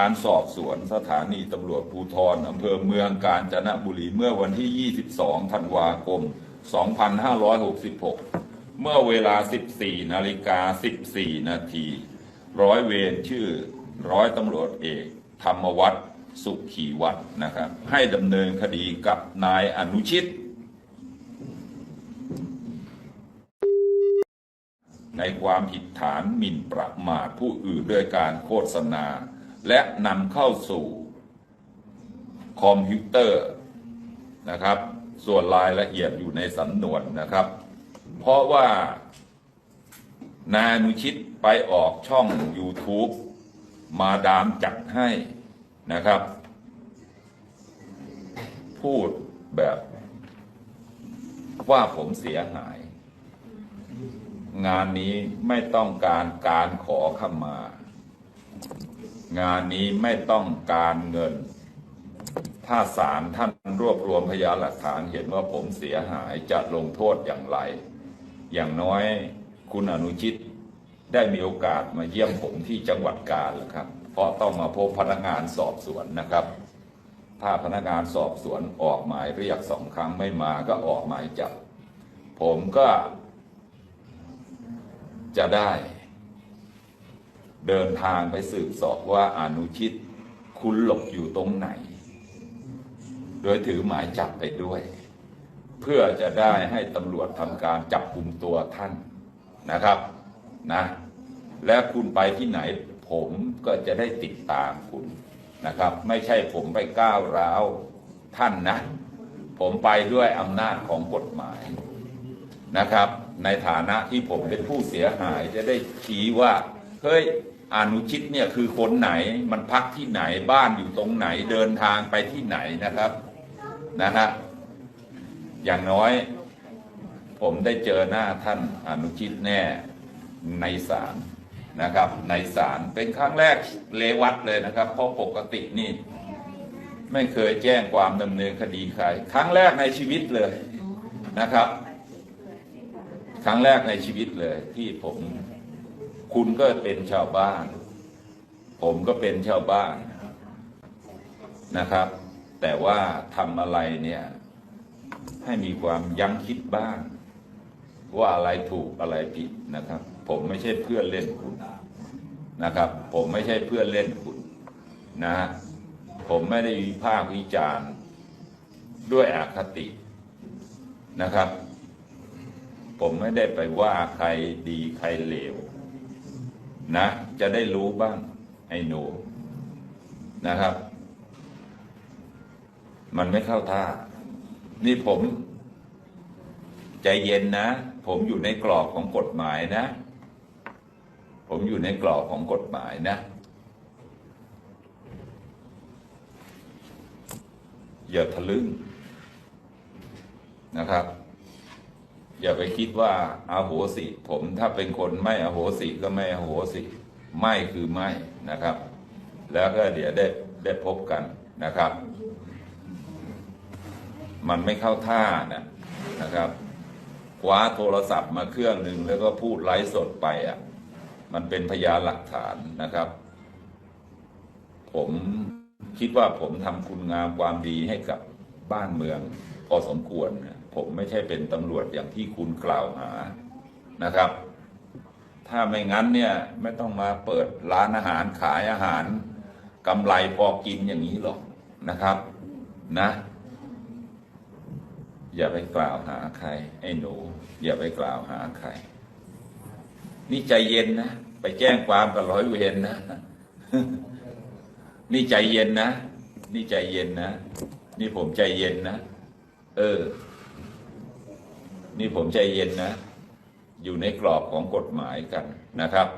การสอบสวนสถานีตำรวจภูธรอำเภอเมืองกาญจนบุรีเมื่อวันที่ 22 ธันวาคม 2566 เมื่อเวลา 14 นาฬิกา 14 นาที ร้อยเวรชื่อร้อยตำรวจเอก ธรรมวัฒน์สุขีวัฒน์นะครับ ให้ดำเนินคดีกับนายอนุชิต ในความผิดฐานหมิ่นประมาทผู้อื่นด้วยการโฆษณา และนำเข้าสู่คอมพิวเตอร์นะครับ ส่วนรายละเอียดอยู่ในสำนวนนะครับ เพราะว่านายอนุชิตไปออกช่อง YouTube มาดามจัดให้นะครับ พูดแบบว่าผมเสียหาย งานนี้ไม่ต้องการการขอขมา งานนี้ไม่ต้องการเงิน ถ้าศาลท่านรวบรวมพยานหลักฐานเห็นว่าผมเสียหายจะลงโทษอย่างไร อย่างน้อยคุณอนุชิตได้มีโอกาสมาเยี่ยมผมที่จังหวัดกาญแล้วครับ เพราะต้องมาพบพนักงานสอบสวนนะครับ ถ้าพนักงานสอบสวนออกหมายเรียกสองครั้งไม่มาก็ออกหมายจับ ผมก็จะได้ เดินทางไปสืบสอบว่าอนุชิตคุณหลบอยู่ตรงไหน โดยถือหมายจับไปด้วย เพื่อจะได้ให้ตำรวจทำการจับกลุ่มตัวท่านนะครับนะและคุณไปที่ไหนผมก็จะได้ติดตามคุณนะครับ ไม่ใช่ผมไปก้าวร้าวท่านนะ ผมไปด้วยอำนาจของกฎหมายนะครับ ในฐานะที่ผมเป็นผู้เสียหายจะได้ชี้ว่า เฮ้ยอนุชิตเนี่ยคือคนไหนมันพักที่ไหนบ้านอยู่ตรงไหนเดินทางไปที่ไหนนะครับนะฮะอย่างน้อย ผมได้เจอหน้าท่านอนุชิตแน่ในศาลนะครับ ในศาลเป็นครั้งแรกเลวัดเลยนะครับ เพราะปกตินี่ไม่เคยแจ้งความดำเนินคดีใครครั้งแรกในชีวิตเลยนะครับ ครั้งแรกในชีวิตเลยที่ผม คุณก็เป็นชาวบ้าน ผมก็เป็นชาวบ้านนะครับ แต่ว่าทำอะไรเนี่ย ให้มีความยั้งคิดบ้าง ว่าอะไรถูกอะไรผิดนะครับ ผมไม่ใช่เพื่อนเล่นคุณนะครับ ผมไม่ใช่เพื่อนเล่นคุณนะฮะผมไม่ได้วิพากษ์วิจารณ์ด้วยอคตินะครับ ผมไม่ได้ไปว่าใครดีใครเลว นะ จะได้รู้บ้างไอ้หนูนะครับ มันไม่เข้าท่า นี่ผม ใจเย็นนะ ผมอยู่ในกรอบของกฎหมายนะ ผมอยู่ในกรอบของกฎหมายนะ อย่าทะลึ่งนะครับ อย่าไปคิดว่าอาโหสิ ผมถ้าเป็นคนไม่อโหสิก็ไม่อโหสิ ไม่คือไม่นะครับ แล้วก็เดี๋ยวได้ได้พบกันนะครับ มันไม่เข้าท่านะนะครับคว้าโทรศัพท์มาเครื่องหนึ่งแล้วก็พูดไลฟ์สดไปอะ มันเป็นพยานหลักฐานนะครับ ผมคิดว่าผมทำคุณงามความดีให้กับบ้านเมืองพอสมควรนะ ผมไม่ใช่เป็นตำรวจอย่างที่คุณกล่าวหานะครับ ถ้าไม่งั้นเนี่ยไม่ต้องมาเปิดร้านอาหารขายอาหารกำไรพอกินอย่างนี้หรอกนะครับนะ อย่าไปกล่าวหาใคร ไอ้หนู อย่าไปกล่าวหาใคร นี่ใจเย็นนะ ไปแจ้งความกับร้อยเวรนะนี่ใจเย็นนะ นี่ใจเย็นนะ นี่ผมใจเย็นนะ เออ นี่ผมใจเย็นนะ อยู่ในกรอบของกฎหมายกันนะครับ